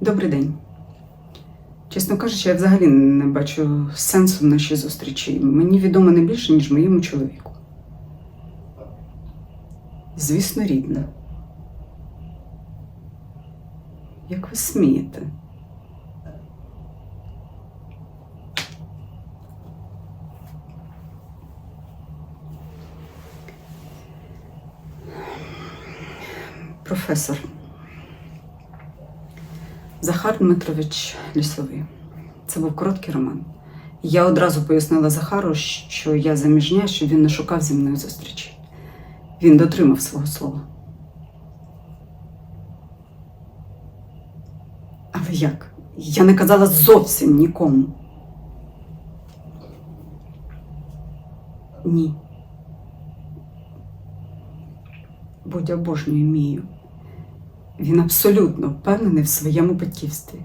Добрий день. Чесно кажучи, я взагалі не бачу сенсу в нашій зустрічі. Мені відомо не більше, ніж моєму чоловіку. Звісно, рідна. Як ви смієте? Професор. Захар Дмитрович Лісовий. Це був короткий роман. Я одразу пояснила Захару, що я заміжня, щоб він не шукав зі мною зустрічі. Він дотримав свого слова. Але як? Я не казала зовсім нікому. Ні. Будь обожнює Мію. Він абсолютно впевнений в своєму батьківстві.